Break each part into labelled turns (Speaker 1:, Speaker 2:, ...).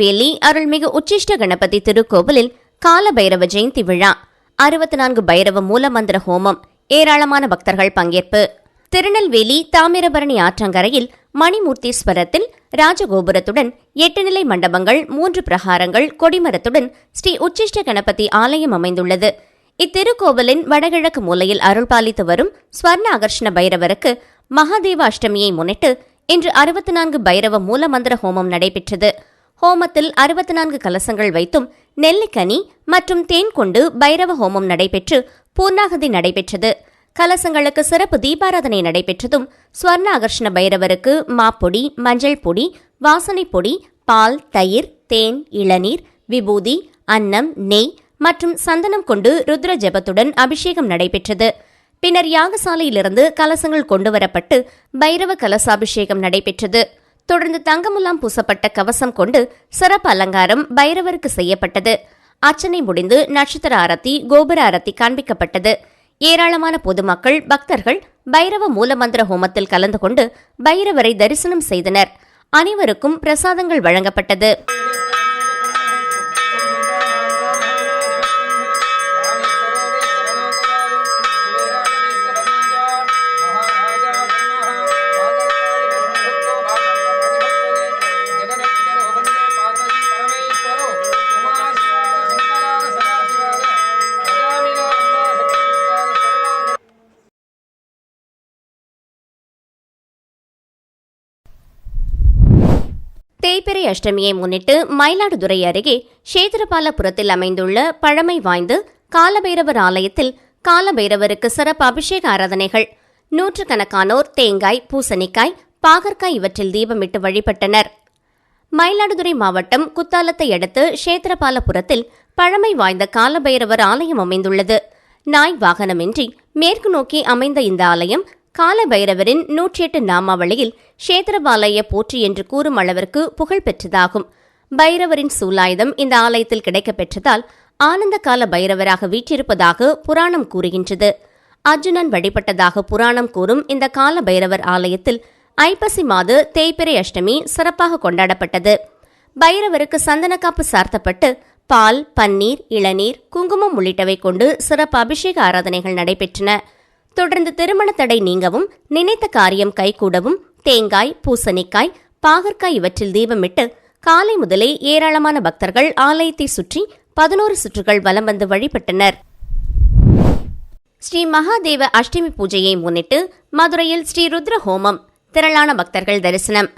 Speaker 1: திருநெல்வேலி அருள்மிகு உச்சிஷ்ட கணபதி திருக்கோவிலில் கால பைரவ ஜெயந்தி விழா. அறுபத்தி நான்கு பைரவ மூலமந்திர ஹோமம். ஏராளமான பக்தர்கள் பங்கேற்பு. திருநெல்வேலி தாமிரபரணி ஆற்றங்கரையில் மணிமூர்த்தீஸ்வரத்தில் ராஜகோபுரத்துடன் எட்டு நிலை மண்டபங்கள் மூன்று பிரகாரங்கள் கொடிமரத்துடன் ஸ்ரீ உச்சிஷ்ட கணபதி ஆலயம் அமைந்துள்ளது. இத்திருக்கோவிலின் வடகிழக்கு மூலையில் அருள்பாலித்து வரும் ஸ்வர்ண அகர்ஷண பைரவருக்கு மகாதேவ அஷ்டமியை முன்னிட்டு இன்று அறுபத்தி நான்கு பைரவ மூலமந்திர ஹோமம் நடைபெற்றது. ஹோமத்தில் அறுபத்தி நான்கு கலசங்கள் வைத்தும் நெல்லிக்கனி மற்றும் தேன் கொண்டு பைரவ ஹோமம் நடைபெற்று பூர்ணாகதி நடைபெற்றது. கலசங்களுக்கு சிறப்பு தீபாராதனை நடைபெற்றதும் ஸ்வர்ண அகர்ஷண பைரவருக்கு மாப்பொடி மஞ்சள் பொடி வாசனை பொடி பால் தயிர் தேன் இளநீர் விபூதி அன்னம் நெய் மற்றும் சந்தனம் கொண்டு ருத்ர ஜெபத்துடன் அபிஷேகம் நடைபெற்றது. பின்னர் யாகசாலையிலிருந்து கலசங்கள் கொண்டுவரப்பட்டு பைரவ கலசாபிஷேகம் நடைபெற்றது. தொடர்ந்து தங்கமுலாம் பூசப்பட்ட கவசம் கொண்டு சிறப்பு அலங்காரம் பைரவருக்கு செய்யப்பட்டது. அர்ச்சனை முடிந்து நட்சத்திர ஆரத்தி கோபுர ஆரத்தி காண்பிக்கப்பட்டது. ஏராளமான பொதுமக்கள் பக்தர்கள் பைரவ மூலமந்திர ஹோமத்தில் கலந்து கொண்டு பைரவரை தரிசனம் செய்தனர். அனைவருக்கும் பிரசாதங்கள் வழங்கப்பட்டது. தேய்பிறை அஷ்டமியை முன்னிட்டு மயிலாடுதுறை அருகே சேத்திரபாலபுரத்தில் அமைந்துள்ள பழமை வாய்ந்த காலபைரவர் ஆலயத்தில் காலபைரவருக்கு சிறப்பு அபிஷேக ஆராதனைகள். நூற்றுக்கணக்கானோர் தேங்காய் பூசணிக்காய் பாகற்காய் இவற்றில் தீபமிட்டு வழிபட்டனர். மயிலாடுதுறை மாவட்டம் குத்தாலத்தை அடுத்து சேத்திரபாலபுரத்தில் பழமை வாய்ந்த காலபைரவர் ஆலயம் அமைந்துள்ளது. நாய் வாகனமின்றி மேற்கு நோக்கி அமைந்த இந்த ஆலயம் காலபைரவரின் நூற்றி எட்டு நாமாவளியில் கஷேத்திரபாலய போற்றி என்று கூறும் அளவிற்கு புகழ் பெற்றதாகும். பைரவரின் சூலாயுதம் இந்த ஆலயத்தில் கிடைக்கப்பெற்றதால் ஆனந்த கால பைரவராக வீற்றிருப்பதாக புராணம் கூறுகின்றது. அர்ஜுனன் வழிபட்டதாக புராணம் கூறும் இந்த கால பைரவர் ஆலயத்தில் ஐப்பசி மாத தேய்பிரை அஷ்டமி சிறப்பாக கொண்டாடப்பட்டது. பைரவருக்கு சந்தனக்காப்பு சார்த்தப்பட்டு பால் பன்னீர் இளநீர் குங்குமம் உள்ளிட்டவை கொண்டு சிறப்பு அபிஷேக ஆராதனைகள் நடைபெற்றன. தொடர்ந்து திருமண தடை நீங்கவும் நினைத்த காரியம் கைகூடவும் தேங்காய் பூசணிக்காய் பாகற்காய் இவற்றில் தீபமிட்டு காலை முதலே ஏராளமான பக்தர்கள் ஆலயத்தை சுற்றி பதினோரு சுற்றுகள் வலம் வந்து வழிபட்டனர். ஸ்ரீ மகாதேவ அஷ்டமி பூஜையை முன்னிட்டு மதுரையில் ஸ்ரீ ருத்ர ஹோமம் திரளான பக்தர்கள் தரிசனம்.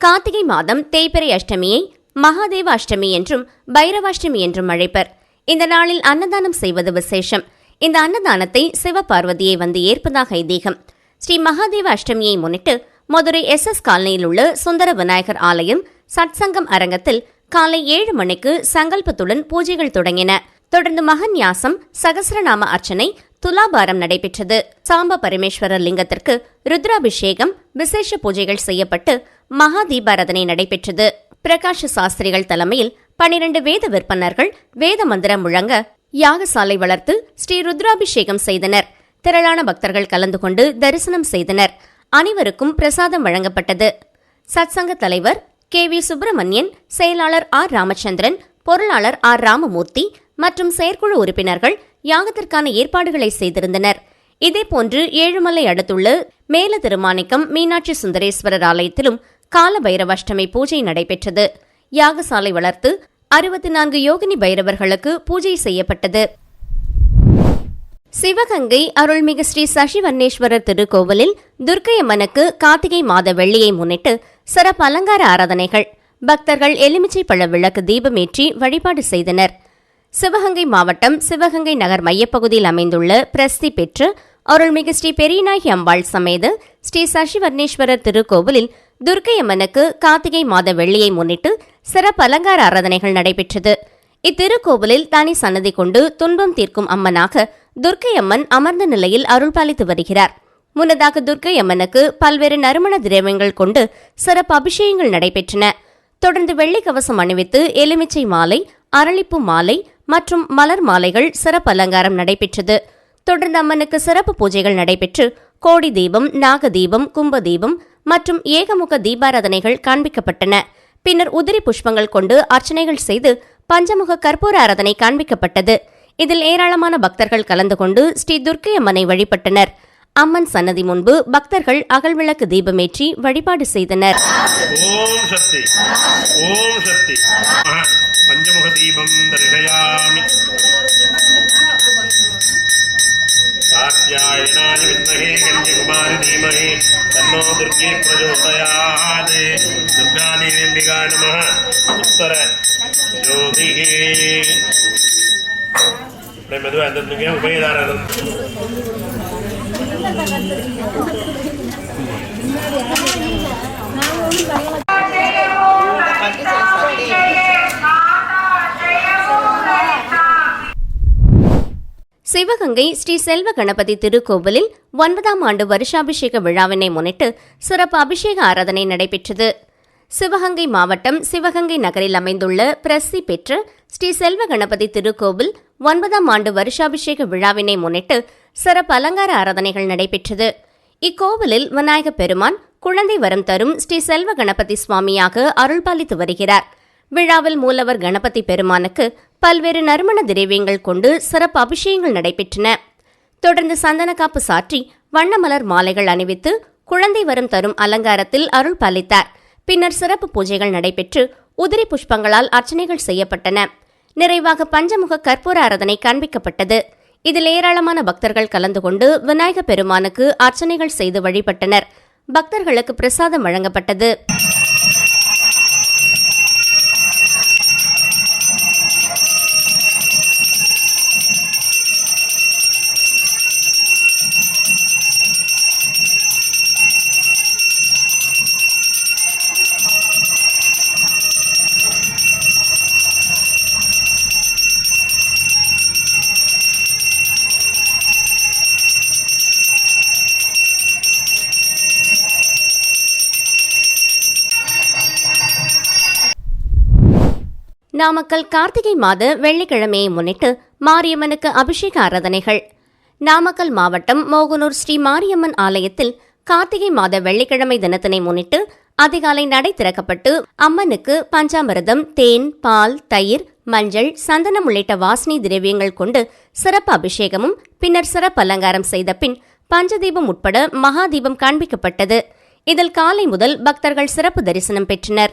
Speaker 1: கார்த்திகை மாதம் தேய்பிறை அஷ்டமியை மகாதேவ அஷ்டமி என்றும் பைரவாஷ்டமி என்றும் அழைப்பர். இந்த நாளில் அன்னதானம் செய்வது விசேஷம். இந்த அன்னதானத்தை சிவபார்வதியை வந்து ஏற்பதாக ஐதீகம். ஸ்ரீ மகாதேவ அஷ்டமியை முன்னிட்டு மதுரை எஸ் எஸ் காலனியில் உள்ள சுந்தர விநாயகர் ஆலயம் சட்சங்கம் அரங்கத்தில் காலை ஏழு மணிக்கு சங்கல்பத்துடன் பூஜைகள் தொடங்கின. தொடர்ந்து மகன்யாசம் சகசரநாம அர்ச்சனை துலாபாரம் நடைபெற்றது. சாம்ப பரமேஸ்வரர் லிங்கத்திற்கு ருத்ராபிஷேகம் விசேஷ பூஜைகள் செய்யப்பட்டு மகா தீபாராதனை நடைபெற்றது. பிரகாஷ் சாஸ்திரிகள் தலைமையில் பனிரண்டு வேத விற்பனர்கள் வேத மந்திரம் முழங்க யாகசாலை வளர்த்து ஸ்ரீ ருத்ராபிஷேகம் செய்தனர். திரளான பக்தர்கள் கலந்து கொண்டு தரிசனம் செய்தனர். அனைவருக்கும் பிரசாதம் வழங்கப்பட்டது. சத்சங்க தலைவர் கே வி சுப்பிரமணியன் செயலாளர் ஆர் ராமச்சந்திரன் பொருளாளர் ஆர் ராமமூர்த்தி மற்றும் செயற்குழு உறுப்பினர்கள் யாகத்திற்கான ஏற்பாடுகளை செய்திருந்தனர். இதேபோன்று ஏழுமலை அடுத்துள்ள மேல திருமாணிக்கம் மீனாட்சி சுந்தரேஸ்வரர் ஆலயத்திலும் கால பைரவாஷ்டமி பூஜை நடைபெற்றது. யாகசாலை வளர்த்து அறுபத்தி நான்கு யோகினி பைரவர்களுக்கு பூஜை செய்யப்பட்டது. சிவகங்கை அருள்மிகு ஸ்ரீ சசிவன்னேஸ்வரர் திருக்கோவிலில் துர்க்கையம்மனுக்கு கார்த்திகை மாத வெள்ளியை முன்னிட்டு சிறப்பு அலங்கார ஆராதனைகள். பக்தர்கள் எலுமிச்சை பழ விளக்கு தீபமேற்றி வழிபாடு செய்தனர். சிவகங்கை மாவட்டம் சிவகங்கை நகர் மையப்பகுதியில் அமைந்துள்ள பிரசித்தி பெற்று அருள்மிகு ஸ்ரீ பெரியநாயகி அம்பாள் சமேத ஸ்ரீ சசிவர்ணேஸ்வரர் திருக்கோவிலில் துர்க்கையம்மனுக்கு கார்த்திகை மாத வெள்ளியை முன்னிட்டு சிறப்பு அலங்கார ஆராதனைகள் நடைபெற்றது. இத்திருக்கோவிலில் தனி சன்னதி கொண்டு துன்பம் தீர்க்கும் அம்மனாக துர்க்கை அம்மன் அமர்ந்த நிலையில் அருள்பாலித்து வருகிறார். முன்னதாக துர்க்கை அம்மனுக்கு பல்வேறு நறுமண திரவியங்கள் கொண்டு சிறப்பு அபிஷேகங்கள் நடைபெற்றன. தொடர்ந்து வெள்ளி கவசம் அணிவித்து எலுமிச்சை மாலை அரளிப்பு மாலை மற்றும் மலர் மாலைகள் சிறப்பு அலங்காரம் நடைபெற்றது. தொடர்ந்து அம்மனுக்கு சிறப்பு பூஜைகள் நடைபெற்று கோடி தீபம் நாக தீபம் கும்ப தீபம் மற்றும் ஏகமுக தீபாராதனைகள் காண்பிக்கப்பட்டன. பின்னர் உதிரி புஷ்பங்கள் கொண்டு அர்ச்சனைகள் செய்து பஞ்சமுக கற்பூர ஆராதனை காண்பிக்கப்பட்டது. இதில் ஏராளமான பக்தர்கள் கலந்து கொண்டு ஸ்ரீ துர்க்கை அம்மனை வழிபட்டனர். அம்மன் சன்னதி முன்பு பக்தர்கள் அகல்விளக்கு தீபமேற்றி வழிபாடு செய்தனர்.
Speaker 2: ஓம் சக்தி. ஓம் சக்தி. பஞ்சமுக தீபம் தரிசயாமி காத்தியாயனாய வித்மகே கன்யகுமாரி தீமஹி தன்னோ துர்கே பிரச்சோதயாத் துர்காதேவியம்பிகா நமः உத்தர ஜோதிகே அப்படியே மெதுவாக இருந்துருங்க உபயதாரர்
Speaker 1: சிவகங்கை ஸ்ரீ செல்வ கணபதி திருக்கோவிலில் ஒன்பதாம் ஆண்டு வருஷாபிஷேக விழாவினை முன்னிட்டு சிறப்பு அபிஷேக ஆராதனை நடைபெற்றது. சிவகங்கை மாவட்டம் சிவகங்கை நகரில் அமைந்துள்ள பிரசித்தி பெற்ற ஸ்ரீ செல்வ கணபதி திருக்கோவில் ஒன்பதாம் ஆண்டு வருஷாபிஷேக விழாவினை முன்னிட்டு சிறப்பு அலங்கார ஆராதனைகள் நடைபெற்றது. இக்கோவிலில் விநாயக பெருமான் குழந்தை வரம் தரும் ஸ்ரீ செல்வ கணபதி சுவாமியாக அருள்பாலித்து வருகிறார். விழாவில் மூலவர் கணபதி பெருமானுக்கு பல்வேறு நறுமண திரவியங்கள் கொண்டு சிறப்பு அபிஷேகங்கள் நடைபெற்றன. தொடர்ந்து சந்தனக்காப்பு சாற்றி வண்ணமலர் மாலைகள் அணிவித்து குழந்தை வரும் தரும் அலங்காரத்தில் அருள் பாலித்தார். பின்னர் சிறப்பு பூஜைகள் நடைபெற்று உதிரி புஷ்பங்களால் அர்ச்சனைகள் செய்யப்பட்டன. நிறைவாக பஞ்சமுக கற்பூர ஆராதனை காண்பிக்கப்பட்டது. இதில் ஏராளமான பக்தர்கள் கலந்து கொண்டு விநாயக பெருமானுக்கு அர்ச்சனைகள் செய்து வழிபட்டனர். பக்தர்களுக்கு பிரசாதம் வழங்கப்பட்டது. நாமக்கல் கார்த்திகை மாத வெள்ளிக்கிழமையை முன்னிட்டு மாரியம்மனுக்கு அபிஷேக ஆராதனைகள். நாமக்கல் மாவட்டம் மோகனூர் ஸ்ரீ மாரியம்மன் ஆலயத்தில் கார்த்திகை மாத வெள்ளிக்கிழமை தினத்தினை முன்னிட்டு அதிகாலை நடை திறக்கப்பட்டு அம்மனுக்கு பஞ்சாமிரதம் தேன் பால் தயிர் மஞ்சள் சந்தனம் உள்ளிட்ட வாசனை திரவியங்கள் கொண்டு சிறப்பு அபிஷேகமும் பின்னர் சிறப்பு அலங்காரம் செய்த பின் பஞ்சதீபம் உட்பட மகாதீபம் காண்பிக்கப்பட்டது. இதில் காலை முதல் பக்தர்கள் சிறப்பு தரிசனம் பெற்றனர்.